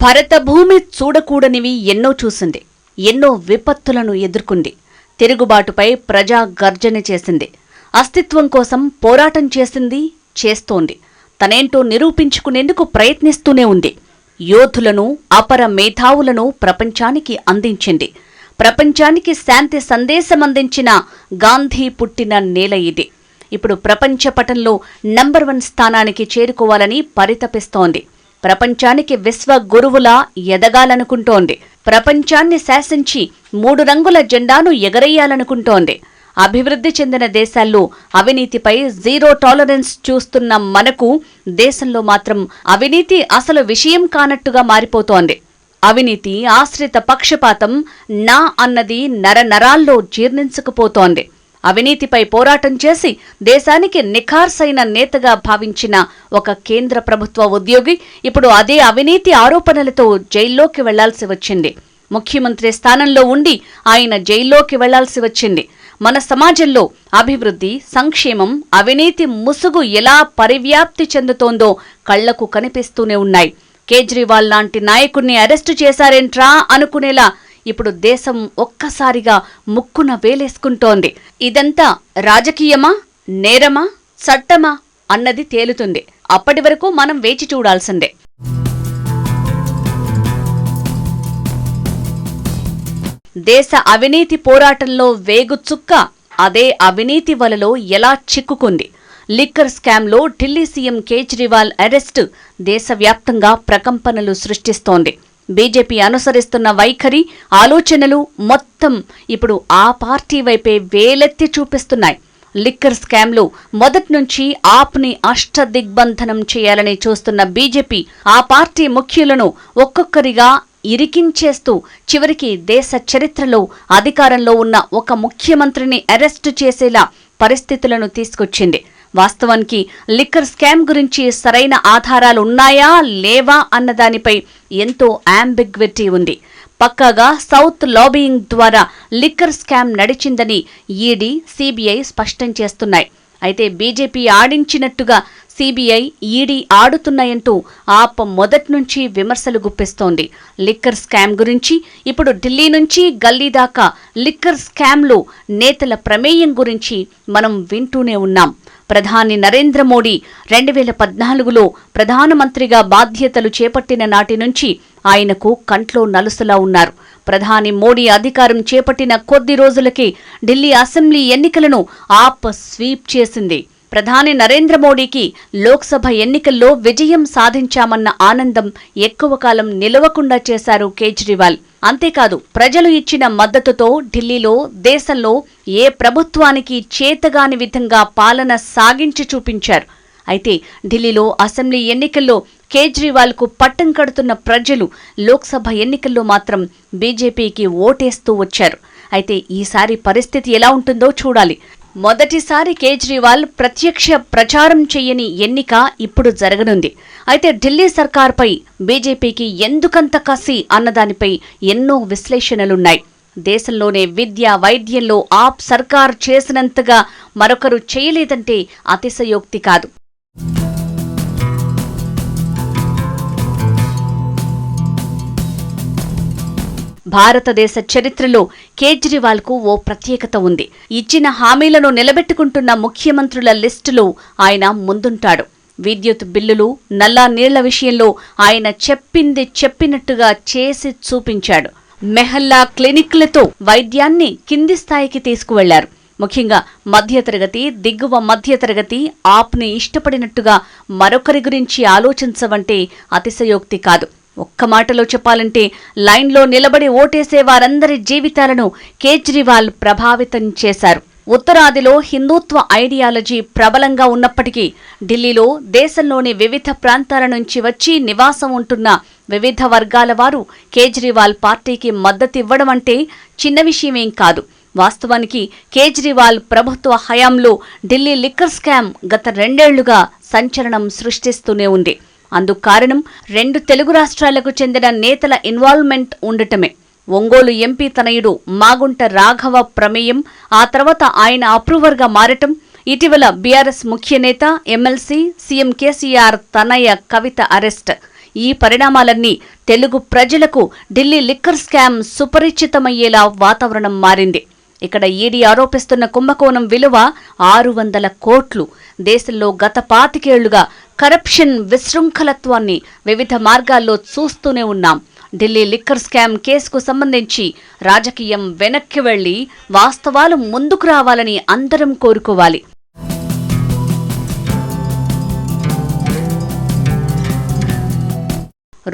భరత భూమి చూడకూడనివి ఎన్నో చూసింది ఎన్నో విపత్తులను ఎదుర్కొంది తిరుగుబాటుపై ప్రజా గర్జన చేసింది అస్తిత్వం కోసం పోరాటం చేసింది చేస్తోంది. తనేంటో నిరూపించుకునేందుకు ప్రయత్నిస్తూనే ఉంది. యోధులను అపర మేధావులను ప్రపంచానికి అందించింది. ప్రపంచానికి శాంతి సందేశం అందించిన గాంధీ పుట్టిన నేల ఇది. ఇప్పుడు ప్రపంచ పటంలో నంబర్ వన్ స్థానానికి చేరుకోవాలని పరితపిస్తోంది. ప్రపంచానికి విశ్వ గురువులా ఎదగాలనుకుంటోంది. ప్రపంచాన్ని శాసించి మూడు రంగుల జెండాను ఎగరేయాలనుకుంటోంది. అభివృద్ధి చెందిన దేశాల్లో అవినీతిపై జీరో టాలరెన్స్ చూస్తున్న మనకు దేశంలో మాత్రం అవినీతి అసలు విషయం కానట్టుగా మారిపోతోంది. అవినీతి ఆశ్రిత పక్షపాతం నా అన్నది నరనరాల్లో జీర్ణించకపోతోంది. అవినీతిపై పోరాటం చేసి దేశానికి నిఖార్సైన నేతగా భావించిన ఒక కేంద్ర ప్రభుత్వ ఉద్యోగి ఇప్పుడు అదే అవినీతి ఆరోపణలతో జైల్లోకి వెళ్ళాల్సి వచ్చింది. ముఖ్యమంత్రి స్థానంలో ఉండి ఆయన జైల్లోకి వెళ్ళాల్సి వచ్చింది. మన సమాజంలో అభివృద్ధి సంక్షేమం అవినీతి ముసుగు ఎలా పరివ్యాప్తి చెందుతోందో కళ్ళకు కనిపిస్తూనే ఉన్నాయి. కేజ్రీవాల్ లాంటి నాయకుణ్ణి అరెస్టు చేశారేంట్రా అనుకునేలా ఇప్పుడు దేశం ఒక్కసారిగా ముక్కున వేలేసుకుంటోంది. ఇదంతా రాజకీయమా నేరమా చట్టమా అన్నది తేలుతుంది. అప్పటి వరకు మనం వేచి చూడాల్సిందే. దేశ అవినీతి పోరాటంలో వేగుచుక్క అదే అవినీతి వలలో ఎలా చిక్కుకుంది. లిక్కర్ స్కామ్లో ఢిల్లీ సీఎం కేజ్రీవాల్ అరెస్టు దేశవ్యాప్తంగా ప్రకంపనలు సృష్టిస్తోంది. బీజేపీ అనుసరిస్తున్న వైఖరి ఆలోచనలు మొత్తం ఇప్పుడు ఆ పార్టీ వైపే వేలెత్తి చూపిస్తున్నాయి. లిక్కర్ స్కామ్లు మొదట్నుంచి ఆప్ని అష్టదిగ్బంధనం చేయాలని చూస్తున్న బీజేపీ ఆ పార్టీ ముఖ్యులను ఒక్కొక్కరిగా ఇరికించేస్తూ చివరికి దేశ చరిత్రలో అధికారంలో ఉన్న ఒక ముఖ్యమంత్రిని అరెస్టు చేసేలా పరిస్థితులను తీసుకొచ్చింది. వాస్తవానికి లిక్కర్ స్కామ్ గురించి సరైన ఆధారాలు ఉన్నాయా లేవా అన్నదానిపై ఎంతో అంబిగ్విటీ ఉంది. పక్కాగా సౌత్ లాబియింగ్ ద్వారా లిక్కర్ స్కామ్ నడిచిందని ఈడీ సీబీఐ స్పష్టం చేస్తున్నాయి. అయితే బీజేపీ ఆడించినట్టుగా సీబీఐ ఈడీ ఆడుతున్నాయంటూ ఆప్ మొదట్నుంచి విమర్శలు గుప్పిస్తోంది. లిక్కర్ స్కామ్ గురించి ఇప్పుడు ఢిల్లీ నుంచి గల్లీ దాకా లిక్కర్ స్కామ్లో నేతల ప్రమేయం గురించి మనం వింటూనే ఉన్నాం. ప్రధాని నరేంద్ర మోడీ రెండు వేల పద్నాలుగులో ప్రధానమంత్రిగా బాధ్యతలు చేపట్టిన నాటి నుంచి ఆయనకు కంట్లో నలుసులా ఉన్నారు. ప్రధాని మోడీ అధికారం చేపట్టిన కొద్ది రోజులకే ఢిల్లీ అసెంబ్లీ ఎన్నికలను ఆప్ స్వీప్ చేసింది. ప్రధాని నరేంద్ర మోడీకి లోక్సభ ఎన్నికల్లో విజయం సాధించామన్న ఆనందం ఎక్కువ కాలం నిలవకుండా చేశారు కేజ్రీవాల్. అంతేకాదు ప్రజలు ఇచ్చిన మద్దతుతో ఢిల్లీలో దేశంలో ఏ ప్రభుత్వానికి చేతగాని విధంగా పాలన సాగించి చూపించారు. అయితే ఢిల్లీలో అసెంబ్లీ ఎన్నికల్లో కేజ్రీవాల్కు పట్టం కడుతున్న ప్రజలు లోక్సభ ఎన్నికల్లో మాత్రం బీజేపీకి ఓటేస్తూ వచ్చారు. అయితే ఈసారి పరిస్థితి ఎలా ఉంటుందో చూడాలి. మొదటిసారి కేజ్రీవాల్ ప్రత్యక్ష ప్రచారం చేయని ఎన్నిక ఇప్పుడు జరగనుంది. అయితే ఢిల్లీ సర్కార్పై బీజేపీకి ఎందుకంత కసి అన్నదానిపై ఎన్నో విశ్లేషణలున్నాయి. దేశంలోనే విద్య వైద్యంలో ఆప్ సర్కార్ చేసినంతగా మరొకరు చేయలేదంటే అతిశయోక్తి కాదు. భారతదేశ చరిత్రలో కేజ్రీవాల్కు ఓ ప్రత్యేకత ఉంది. ఇచ్చిన హామీలను నిలబెట్టుకుంటున్న ముఖ్యమంత్రుల లిస్టులో ఆయన ముందుంటాడు. విద్యుత్ బిల్లులు నల్లా నీళ్ళ విషయంలో ఆయన చెప్పింది చెప్పినట్టుగా చేసి చూపించాడు. మెహల్లా క్లినిక్లతో వైద్యాన్ని కింది స్థాయికి తీసుకువెళ్ళారు. ముఖ్యంగా మధ్యతరగతి దిగువ మధ్యతరగతి ఆప్ని ఇష్టపడినట్టుగా మరొకరి గురించి ఆలోచించవంటే అతిశయోక్తి కాదు. ఒక్క మాటలో చెప్పాలంటే లైన్లో నిలబడి ఓటేసే వారందరి జీవితాలను కేజ్రీవాల్ ప్రభావితం చేశారు. ఉత్తరాదిలో హిందూత్వ ఐడియాలజీ ప్రబలంగా ఉన్నప్పటికీ ఢిల్లీలో దేశంలోని వివిధ ప్రాంతాల నుంచి వచ్చి నివాసం ఉంటున్న వివిధ వర్గాల వారు కేజ్రీవాల్ పార్టీకి మద్దతివ్వడం అంటే చిన్న విషయమేం కాదు. వాస్తవానికి కేజ్రీవాల్ ప్రభుత్వ హయాంలో ఢిల్లీ లిక్కర్ స్కామ్ గత రెండేళ్ళుగా సంచలనం సృష్టిస్తూనే ఉంది. అందుకు కారణం రెండు తెలుగు రాష్ట్రాలకు చెందిన నేతల ఇన్వాల్వ్మెంట్ ఉండటమే. ఒంగోలు ఎంపీ తనయుడు మాగుంట రాఘవ ప్రమేయం ఆ తర్వాత ఆయన అప్రూవర్గా మారటం ఇటీవల బీఆర్ఎస్ ముఖ్య నేత ఎమ్మెల్సీ సీఎం కేసీఆర్ తనయ కవిత అరెస్ట్. ఈ పరిణామాలన్నీ తెలుగు ప్రజలకు ఢిల్లీ లిక్కర్ స్కామ్ సుపరిచితమయ్యేలా వాతావరణం మారింది. ఇక్కడ ఈడీ ఆరోపిస్తున్న కుంభకోణం విలువ ఆరు వందల కోట్లు. దేశంలో గత పాతికేళ్ళుగా కరప్షన్ విశృంఖలత్వాన్ని వివిధ మార్గాల్లో చూస్తూనే ఉన్నాం. ఢిల్లీ లిక్కర్ స్కామ్ కేసుకు సంబంధించి రాజకీయం వెనక్కి వెళ్ళి వాస్తవాలు ముందుకు రావాలని అందరం కోరుకోవాలి.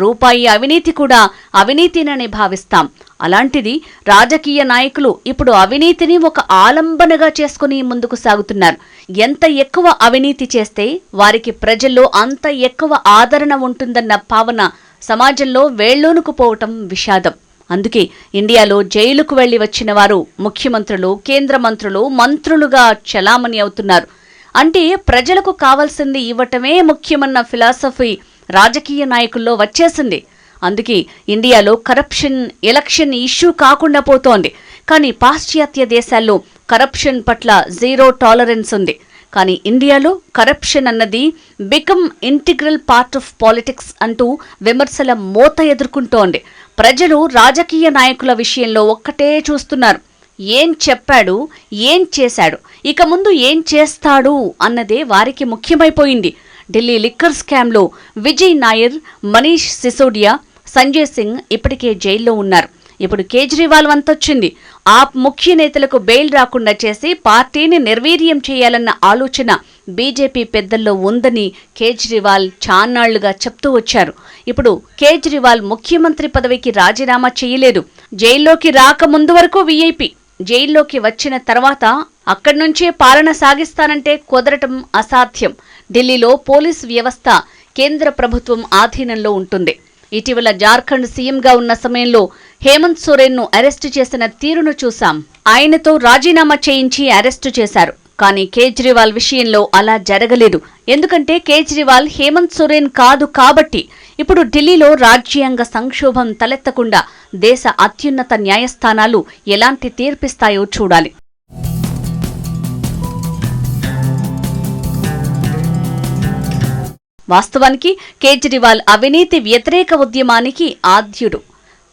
రూపాయి అవినీతి కూడా అవినీతినని భావిస్తాం. అలాంటిది రాజకీయ నాయకులు ఇప్పుడు అవినీతిని ఒక ఆలంబనగా చేసుకుని ముందుకు సాగుతున్నారు. ఎంత ఎక్కువ అవినీతి చేస్తే వారికి ప్రజల్లో అంత ఎక్కువ ఆదరణ ఉంటుందన్న భావన సమాజంలో వేళ్ళూనుకుపోవటం విషాదం. అందుకే ఇండియాలో జైలుకు వెళ్ళి వచ్చిన వారు ముఖ్యమంత్రులు కేంద్ర మంత్రులు మంత్రులుగా చలామణి అవుతున్నారు. అంటే ప్రజలకు కావాల్సింది ఇవ్వటమే ముఖ్యమన్న ఫిలాసఫీ రాజకీయ నాయకుల్లో వచ్చేసింది. అందుకే ఇండియాలో కరప్షన్ ఎలక్షన్ ఇష్యూ కాకుండా పోతోంది. కానీ పాశ్చాత్య దేశాల్లో కరప్షన్ పట్ల జీరో టాలరెన్స్ ఉంది. కానీ ఇండియాలో కరప్షన్ అన్నది become integral part of politics అంటూ విమర్శల మోత ఎదుర్కొంటోంది. ప్రజలు రాజకీయ నాయకుల విషయంలో ఒక్కటే చూస్తున్నారు. ఏం చెప్పాడు ఏం చేశాడు ఇక ముందు ఏం చేస్తాడు అన్నదే వారికి ముఖ్యమైపోయింది. ఢిల్లీ లిక్కర్ స్కామ్లో విజయ్ నాయర్ మనీష్ సిసోడియా సంజయ్ సింగ్ ఇప్పటికే జైల్లో ఉన్నారు. ఇప్పుడు కేజ్రీవాల్ వంతొచ్చింది. ఆ ముఖ్య నేతలకు బెయిల్ రాకుండా చేసి పార్టీని నిర్వీర్యం చేయాలన్న ఆలోచన బీజేపీ పెద్దల్లో ఉందని కేజ్రీవాల్ చాన్నాళ్ళుగా చెప్తూ వచ్చారు. ఇప్పుడు కేజ్రీవాల్ ముఖ్యమంత్రి పదవికి రాజీనామా చేయలేదు. జైల్లోకి రాకముందు వరకు వీఐపీ జైల్లోకి వచ్చిన తర్వాత అక్కడి నుంచే పాలన సాగిస్తానంటే కుదరటం అసాధ్యం. ఢిల్లీలో పోలీస్ వ్యవస్థ కేంద్ర ప్రభుత్వం ఆధీనంలో ఉంటుంది. ఇటీవల జార్ఖండ్ సీఎంగా ఉన్న సమయంలో హేమంత్ సోరెన్ను అరెస్టు చేసిన తీరును చూశాం. ఆయనతో రాజీనామా చేయించి అరెస్టు చేశారు. కానీ కేజ్రీవాల్ విషయంలో అలా జరగలేదు. ఎందుకంటే కేజ్రీవాల్ హేమంత్ సోరెన్ కాదు కాబట్టి ఇప్పుడు ఢిల్లీలో రాజ్యాంగ సంక్షోభం తలెత్తకుండా దేశ అత్యున్నత న్యాయస్థానాలు ఎలాంటి తీర్పిస్తాయో చూడాలి. వాస్తవానికి కేజ్రీవాల్ అవినీతి వ్యతిరేక ఉద్యమానికి ఆద్యుడు.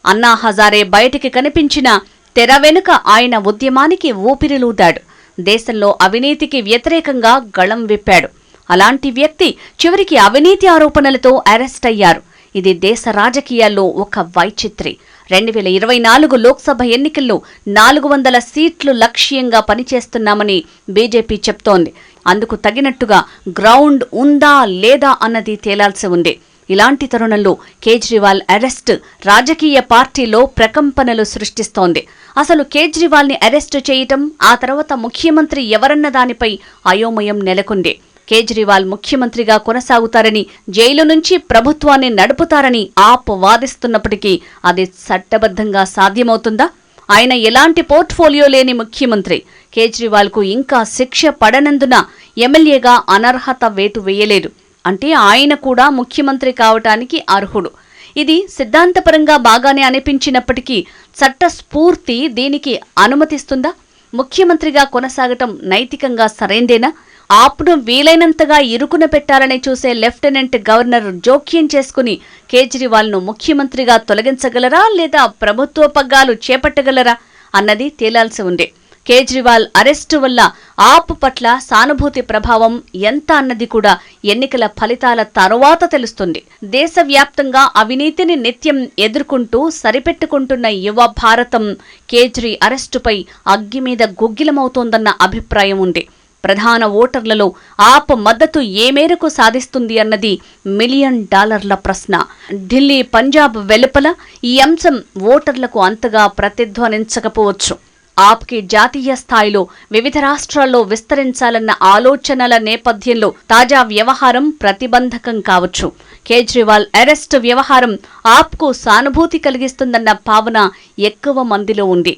అన్నా హజారే బయటికి కనిపించిన తెర వెనుక ఆయన ఉద్యమానికి ఊపిరిలూదాడు. దేశంలో అవినీతికి వ్యతిరేకంగా గళం విప్పాడు. అలాంటి వ్యక్తి చివరికి అవినీతి ఆరోపణలతో అరెస్ట్ అయ్యారు. ఇది దేశ రాజకీయాల్లో ఒక వైచిత్రి. రెండు వేల ఇరవై నాలుగు లోక్సభ ఎన్నికల్లో నాలుగు వందల సీట్లు లక్ష్యంగా పనిచేస్తున్నామని బీజేపీ చెప్తోంది. అందుకు తగినట్టుగా గ్రౌండ్ ఉందా లేదా అన్నది తేలాల్సి ఉంది. ఇలాంటి తరుణంలో కేజ్రీవాల్ అరెస్ట్ రాజకీయ పార్టీలో ప్రకంపనలు సృష్టిస్తోంది. అసలు కేజ్రీవాల్ని అరెస్టు చేయటం ఆ తర్వాత ముఖ్యమంత్రి ఎవరన్న దానిపై అయోమయం నెలకొంది. కేజ్రీవాల్ ముఖ్యమంత్రిగా కొనసాగుతారని జైలు నుంచి ప్రభుత్వాన్ని నడుపుతారని ఆప్ వాదిస్తున్నప్పటికీ అది చట్టబద్ధంగా సాధ్యమవుతుందా? ఆయన ఎలాంటి పోర్ట్ఫోలియో లేని ముఖ్యమంత్రి. కేజ్రీవాల్కు ఇంకా శిక్ష పడనందున ఎమ్మెల్యేగా అనర్హత వేటు వేయలేదు. అంటే ఆయన కూడా ముఖ్యమంత్రి కావటానికి అర్హుడు. ఇది సిద్ధాంతపరంగా బాగానే అనిపించినప్పటికీ చట్ట స్ఫూర్తి దీనికి అనుమతిస్తుందా? ముఖ్యమంత్రిగా కొనసాగటం నైతికంగా సరైందేనా? ఆప్ను వీలైనంతగా ఇరుకున పెట్టాలని చూసే లెఫ్టినెంట్ గవర్నర్ జోక్యం చేసుకుని కేజ్రీవాల్ను ముఖ్యమంత్రిగా తొలగించగలరా లేదా ప్రభుత్వ పగ్గాలు చేపట్టగలరా అన్నది తేలాల్సి ఉంది. కేజ్రీవాల్ అరెస్టు వల్ల ఆప్ పట్ల సానుభూతి ప్రభావం ఎంత అన్నది కూడా ఎన్నికల ఫలితాల తరువాత తెలుస్తుంది. దేశవ్యాప్తంగా అవినీతిని నిత్యం ఎదుర్కొంటూ సరిపెట్టుకుంటున్న యువ భారతం కేజ్రీ అరెస్టుపై అగ్గి మీద గుగ్గిలమవుతోందన్న అభిప్రాయం ఉంది. ప్రధాన ఓటర్లలో ఆప్ మద్దతు ఏ మేరకు సాధిస్తుంది అన్నది మిలియన్ డాలర్ల ప్రశ్న. ఢిల్లీ పంజాబ్ వెలుపల ఈ అంశం ఓటర్లకు అంతగా ప్రతిధ్వనించకపోవచ్చు. ఆప్కి జాతీయ స్థాయిలో వివిధ రాష్ట్రాల్లో విస్తరించాలన్న ఆలోచనల నేపథ్యంలో తాజా వ్యవహారం ప్రతిబంధకం కావచ్చు. కేజ్రీవాల్ అరెస్టు వ్యవహారం ఆప్కు సానుభూతి కలిగిస్తుందన్న భావన ఎక్కువ మందిలో ఉంది.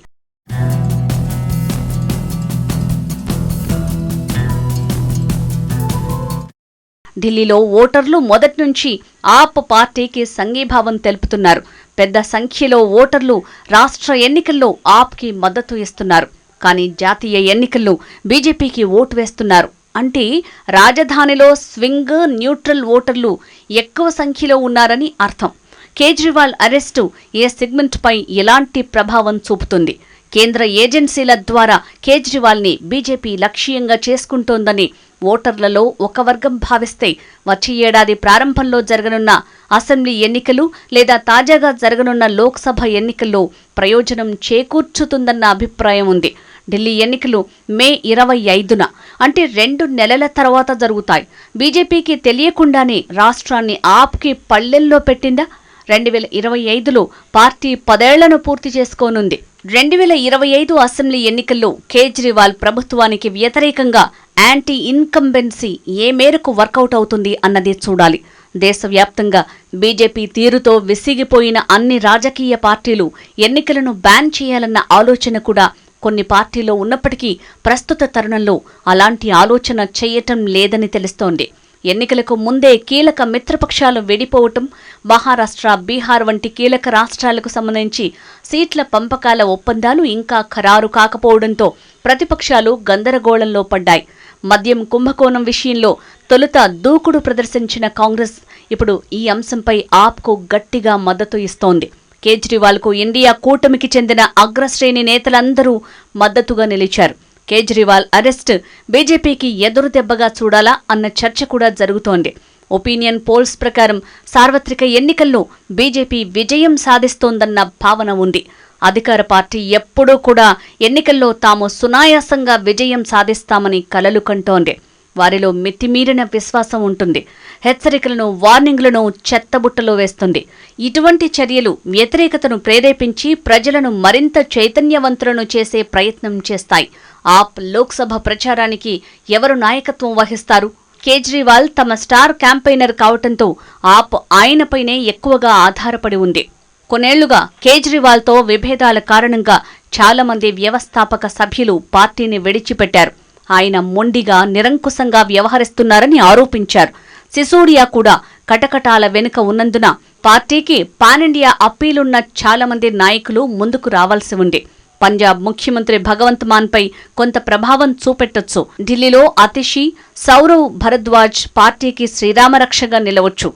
ఢిల్లీలో ఓటర్లు మొదటి నుంచి ఆప్ పార్టీకి సంఘీభావం తెలుపుతున్నారు. పెద్ద సంఖ్యలో ఓటర్లు రాష్ట్ర ఎన్నికల్లో ఆప్కి మద్దతు ఇస్తున్నారు. కానీ జాతీయ ఎన్నికల్లో బీజేపీకి ఓటు వేస్తున్నారు. అంటే రాజధానిలో స్వింగ్ న్యూట్రల్ ఓటర్లు ఎక్కువ సంఖ్యలో ఉన్నారని అర్థం. కేజ్రీవాల్ అరెస్టు ఏ సెగ్మెంట్పై ఎలాంటి ప్రభావం చూపుతుంది? కేంద్ర ఏజెన్సీల ద్వారా కేజ్రీవాల్ని బీజేపీ లక్ష్యంగా చేసుకుంటోందని ఓటర్లలో ఒక వర్గం భావిస్తే వచ్చే ఏడాది ప్రారంభంలో జరగనున్న అసెంబ్లీ ఎన్నికలు లేదా తాజాగా జరగనున్న లోక్సభ ఎన్నికల్లో ప్రయోజనం చేకూర్చుతుందన్న అభిప్రాయం ఉంది. ఢిల్లీ ఎన్నికలు మే ఇరవై ఐదున అంటే రెండు నెలల తర్వాత జరుగుతాయి. బీజేపీకి తెలియకుండానే రాష్ట్రాన్ని ఆప్కి పల్లెల్లో పెట్టిందా? రెండు వేల ఇరవై ఐదులో పార్టీ పదేళ్ళను పూర్తి చేసుకోనుంది. రెండు వేల ఇరవై ఐదు అసెంబ్లీ ఎన్నికల్లో కేజ్రీవాల్ ప్రభుత్వానికి వ్యతిరేకంగా యాంటీ ఇన్కంబెన్సీ ఏ మేరకు వర్కౌట్ అవుతుంది అన్నది చూడాలి. దేశవ్యాప్తంగా బీజేపీ తీరుతో విసిగిపోయిన అన్ని రాజకీయ పార్టీలు ఎన్నికలను బ్యాన్ చేయాలన్న ఆలోచన కూడా కొన్ని పార్టీలో ఉన్నప్పటికీ ప్రస్తుత తరుణంలో అలాంటి ఆలోచన చేయటం లేదని తెలుస్తోంది. ఎన్నికలకు ముందే కీలక మిత్రపక్షాలు వెడిపోవటం మహారాష్ట్ర బీహార్ వంటి కీలక రాష్ట్రాలకు సంబంధించి సీట్ల పంపకాల ఒప్పందాలు ఇంకా ఖరారు కాకపోవడంతో ప్రతిపక్షాలు గందరగోళంలో పడ్డాయి. మద్యం కుంభకోణం విషయంలో తొలుత దూకుడు ప్రదర్శించిన కాంగ్రెస్ ఇప్పుడు ఈ అంశంపై ఆప్కు గట్టిగా మద్దతు ఇస్తోంది. కేజ్రీవాల్కు ఇండియా కూటమికి చెందిన అగ్రశ్రేణి నేతలందరూ మద్దతుగా నిలిచారు. కేజ్రీవాల్ అరెస్ట్. బీజేపీకి ఎదురు దెబ్బగా చూడాలా అన్న చర్చ కూడా జరుగుతోంది. ఒపీనియన్ పోల్స్ ప్రకారం సార్వత్రిక ఎన్నికల్లో బీజేపీ విజయం సాధిస్తోందన్న భావన ఉంది. అధికార పార్టీ ఎప్పుడూ కూడా ఎన్నికల్లో తాము సునాయాసంగా విజయం సాధిస్తామని కలలు కంటోంది. వారిలో మితిమీరిన విశ్వాసం ఉంటుంది. హెచ్చరికలను వార్నింగ్లను చెత్తబుట్టలో వేస్తుంది. ఇటువంటి చర్యలు వ్యతిరేకతను ప్రేరేపించి ప్రజలను మరింత చైతన్యవంతులను చేసే ప్రయత్నం చేస్తాయి. ఆప్ లోక్సభ ప్రచారానికి ఎవరు నాయకత్వం వహిస్తారు? కేజ్రీవాల్ తమ స్టార్ క్యాంపెయినర్ కావటంతో ఆప్ ఆయనపైనే ఎక్కువగా ఆధారపడి ఉంది. కొన్నేళ్ళుగా కేజ్రీవాల్తో విభేదాల కారణంగా చాలామంది వ్యవస్థాపక సభ్యులు పార్టీని విడిచిపెట్టారు. ఆయన మొండిగా నిరంకుశంగా వ్యవహరిస్తున్నారని ఆరోపించారు. సిసోడియా కూడా కటకటాల వెనుక ఉన్నందున పార్టీకి పాన్ ఇండియా అప్పీలున్న చాలామంది నాయకులు ముందుకు రావాల్సి ఉంది. పంజాబ్ ముఖ్యమంత్రి భగవంత్ మాన్పై కొంత ప్రభావం చూపెట్టొచ్చు. ఢిల్లీలో అతిషి సౌరవ్ భరద్వాజ్ పార్టీకి శ్రీరామరక్షగా నిలవచ్చు.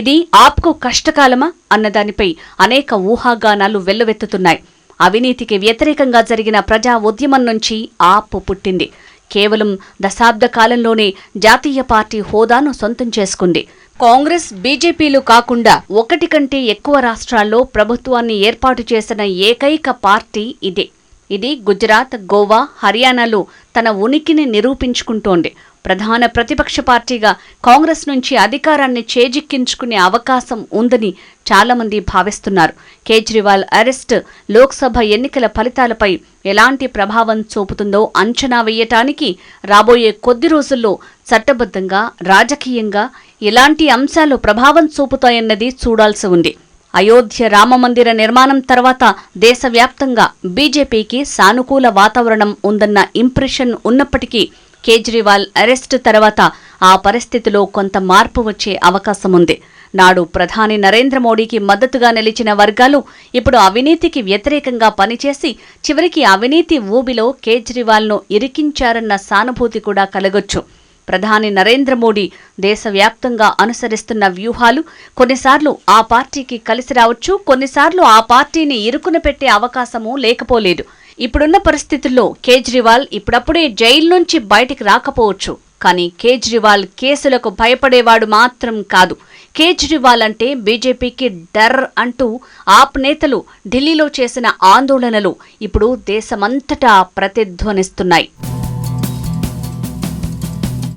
ఇది ఆప్కు కష్టకాలమా అన్నదానిపై అనేక ఊహాగానాలు వెల్లువెత్తుతున్నాయి. అవినీతికి వ్యతిరేకంగా జరిగిన ప్రజా ఉద్యమం నుంచి ఆప్ పుట్టింది. కేవలం దశాబ్ద కాలంలోనే జాతీయ పార్టీ హోదాను సొంతం చేసుకుంది. కాంగ్రెస్ బీజేపీలు కాకుండా ఒకటి కంటే ఎక్కువ రాష్ట్రాల్లో ప్రభుత్వాన్ని ఏర్పాటు చేసిన ఏకైక పార్టీ ఇదే. ఇది గుజరాత్ గోవా హర్యానాలో తన ఉనికిని నిరూపించుకుంటోంది. ప్రధాన ప్రతిపక్ష పార్టీగా కాంగ్రెస్ నుంచి అధికారాన్ని చేజిక్కించుకునే అవకాశం ఉందని చాలామంది భావిస్తున్నారు. కేజ్రీవాల్ అరెస్ట్ లోక్సభ ఎన్నికల ఫలితాలపై ఎలాంటి ప్రభావం చూపుతుందో అంచనా వేయటానికి రాబోయే కొద్ది రోజుల్లో చట్టబద్ధంగా రాజకీయంగా ఎలాంటి అంశాలు ప్రభావం చూపుతాయన్నది చూడాల్సి ఉంది. అయోధ్య రామమందిర నిర్మాణం తర్వాత దేశవ్యాప్తంగా బీజేపీకి సానుకూల వాతావరణం ఉందన్న ఇంప్రెషన్ ఉన్నప్పటికీ కేజ్రీవాల్ అరెస్ట్ తర్వాత ఆ పరిస్థితిలో కొంత మార్పు వచ్చే అవకాశం ఉంది నాడు ప్రధాని నరేంద్ర మోడీకి మద్దతుగా నిలిచిన వర్గాలు ఇప్పుడు అవినీతికి వ్యతిరేకంగా పనిచేసి చివరికి అవినీతి ఊబిలో కేజ్రీవాల్ను ఇరికించారన్న సానుభూతి కూడా కలగొచ్చు. ప్రధాని నరేంద్ర మోడీ దేశవ్యాప్తంగా అనుసరిస్తున్న వ్యూహాలు కొన్నిసార్లు ఆ పార్టీకి కలిసి రావచ్చు కొన్నిసార్లు ఆ పార్టీని ఇరుకున పెట్టే అవకాశమూ లేకపోలేదు. ఇప్పుడున్న పరిస్థితుల్లో కేజ్రీవాల్ ఇప్పుడప్పుడే జైలు నుంచి బయటికి రాకపోవచ్చు. కానీ కేజ్రీవాల్ కేసులకు భయపడేవాడు మాత్రం కాదు. కేజ్రీవాల్ అంటే బీజేపీకి డర్ అంటూ ఆప్ నేతలు ఢిల్లీలో చేసిన ఆందోళనలు ఇప్పుడు దేశమంతటా ప్రతిధ్వనిస్తున్నాయి.